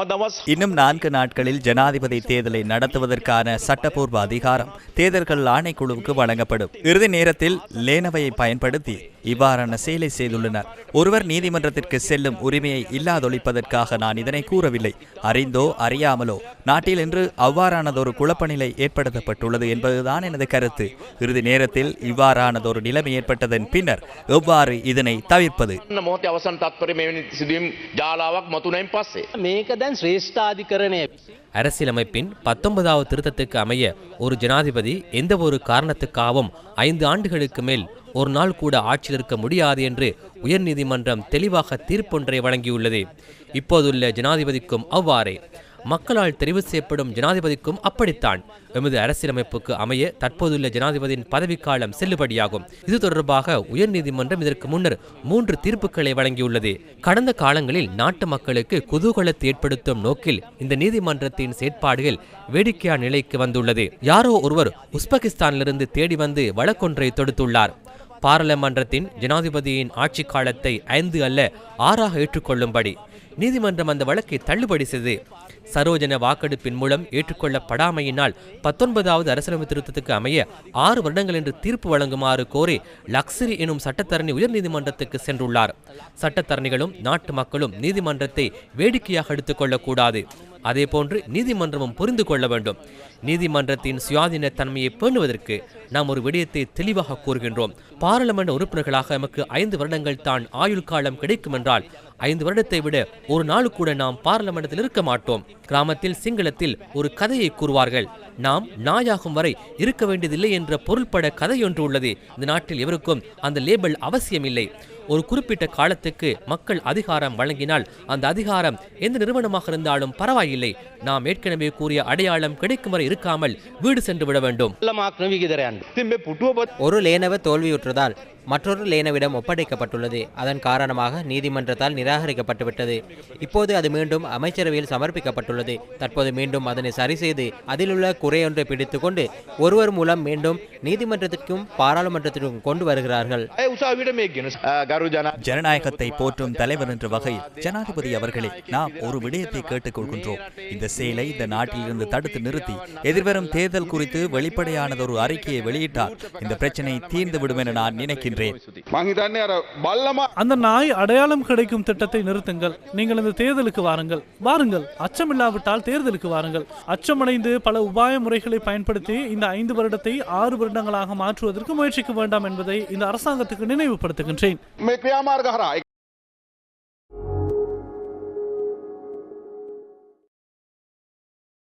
නවදවස් இன்னும் நான்கு நாட்களில் ஜனாதிபதி தேர்தலை நடத்துவதற்கான சட்டப்பூர்வ அதிகாரம் தேர்தல்கள் ஆணைக்குழுவுக்கு வழங்கப்படும் இறுதி நேரத்தில் லேனவையை பயன்படுத்தி இவ்வாறான செயலை செய்துள்ளனர் ஒருவர் நீதிமன்றத்திற்கு செல்லும் உரிமையை இல்லாதொழிப்பதற்காக நான் இதனை கூறவில்லை அறிந்தோ அறியாமலோ நாட்டில் இன்று அவ்வாறானதொரு குழப்பநிலை ஏற்படுத்தப்பட்டுள்ளது என்பதுதான் எனது கருத்து இறுதி நேரத்தில் இவ்வாறானதொரு நிலைமை ஏற்பட்டதன் பின்னர் எவ்வாறு இதனை தவிர்ப்பது මොහොත අවසන් තත්වර මෙවැනි සිදුවම් ජාලාවක් මතුනයින් පස්සේ. මේක දැන් ශ්‍රේෂ්ඨාධිකරණය அரசியலமைப்பின் பத்தொன்பதாவது திருத்தத்துக்கு அமைய ஒரு ஜனாதிபதி எந்த ஒரு காரணத்துக்காகவும் ஐந்து ஆண்டுகளுக்கு மேல் ஒரு நாள் கூட ஆட்சியில் இருக்க முடியாது என்று உயர்நீதிமன்றம் தெளிவாக தீர்ப்பொன்றை வழங்கியுள்ளது. இப்போதுள்ள ஜனாதிபதிக்கும் அவ்வாறே. மக்களால் தெரிவு செய்யப்படும் ஜனாதிபதிக்கும் அப்படித்தான். எமது அரசியலமைப்புக்கு அமைய தற்போதுள்ள ஜனாதிபதியின் பதவிக்காலம் செல்லுபடியாகும். இது தொடர்பாக உயர்நீதிமன்றம் இதற்கு முன்னர் மூன்று தீர்ப்புகளை வழங்கியுள்ளது. கடந்த காலங்களில் நாட்டு மக்களுக்கு குதூகலத்தை ஏற்படுத்தும் நோக்கில் இந்த நீதிமன்றத்தின் செயற்பாடுகள் வேடிக்கையான நிலைக்கு வந்துள்ளது. யாரோ ஒருவர் உஸ்பெகிஸ்தானிலிருந்து தேடி வந்து வழக்கொன்றை தொடுத்துள்ளார். பாராளுமன்றத்தின் ஜனாதிபதியின் ஆட்சி காலத்தை ஐந்து அல்ல ஆறாக ஏற்றுக்கொள்ளும்படி. நீதிமன்றம் அந்த வழக்கை தள்ளுபடி செய்தது. சரோஜன வாக்கெடுப்பின் மூலம் ஏற்றுக்கொள்ளப்படாமையினால் பத்தொன்பதாவது அரசியலமைப்பு திருத்தத்துக்கு அமைய ஆறு வருடங்கள் என்று தீர்ப்பு வழங்குமாறு கோரி லக்ஸரி எனும் சட்டத்தரணி உயர்நீதிமன்றத்துக்கு சென்றுள்ளார். சட்டத்தரணிகளும் நாட்டு மக்களும் நீதிமன்றத்தை வேடிக்கையாக எடுத்துக்கொள்ளக்கூடாது. அதேபோன்று நீதிமன்றமும் புரிந்து கொள்ள வேண்டும். நீதிமன்றத்தின் சுயாதீன தன்மையை பேணுவதற்கு நாம் ஒரு விடயத்தை தெளிவாக கூறுகின்றோம். பாராளுமன்ற உறுப்பினர்களாக நமக்கு ஐந்து வருடங்கள் தான் ஆயுள் காலம் கிடைக்கும் என்றால் ஐந்து வருடத்தை விட ஒரு நாள் கூட நாம் பாராளுமன்றத்தில் இருக்க மாட்டோம். கிராமத்தில் சிங்களத்தில் ஒரு கதையை கூறுவார்கள். நாம் நாயாகும் வரை இருக்க வேண்டியதில்லை என்ற பொருள்பட கதையொன்று உள்ளது. இந்த நாட்டில் எவருக்கும் அந்த லேபிள் அவசியமில்லை. ஒரு குறிப்பிட்ட காலத்துக்கு மக்கள் அதிகாரம் வழங்கினால் அந்த அதிகாரம் எந்த நிறுவனமாக இருந்தாலும் பரவாயில்லை. நாம் ஏற்கனவே கூறிய அடையாளம் கிடைக்கும் வரை இருக்காமல் வீடு சென்று விட வேண்டும். ஒரு லேனவ தோல்வியுற்றதால் மற்றொரு லேனவிடம் ஒப்படைக்கப்பட்டுள்ளது. அதன் காரணமாக நீதிமன்றத்தால் நிராகரிக்கப்பட்டுவிட்டது. இப்போது அது மீண்டும் அமைச்சரவையில் சமர்ப்பிக்கப்பட்டுள்ளது. தற்போது மீண்டும் அதனை சரி செய்து அதிலுள்ள குறையொன்றை பிடித்துக்கொண்டு ஒருவர் மூலம் மீண்டும் நீதிமன்றத்திற்கும் பாராளுமன்றத்திற்கும் கொண்டு வருகிறார்கள். ஜனநாயகத்தை போற்றும் தலைவர் என்ற வகையில் ஜனாதிபதி அவர்களே நாம் ஒரு விடயத்தை கேட்டுக்கொள்கின்றோம். இந்த செயலை இந்த நாட்டிலிருந்து தடுத்து நிறுத்தி எதிர்வரும் தேர்தல் குறித்து வெளிப்படையானது ஒரு அறிக்கையை வெளியிட்டால் இந்த பிரச்சனை தீர்ந்துவிடும் என நான் நினைக்கின்றேன். அந்த நாய் அடையாளம் கிடைக்கும் திட்டத்தை நிறுத்துங்கள். நீங்கள் இந்த தேர்தலுக்கு வாருங்கள். வாருங்கள். அச்சமில்லாவிட்டால் தேர்தலுக்கு வாருங்கள். அச்சமடைந்து பல உபாய முறைகளை பயன்படுத்தி இந்த ஐந்து வருடத்தை ஆறு வருடங்களாக மாற்றுவதற்கு முயற்சிக்க வேண்டாம் என்பதை இந்த அரசாங்கத்துக்கு நினைவுபடுத்துகின்றேன். क्रियामार्ग हरा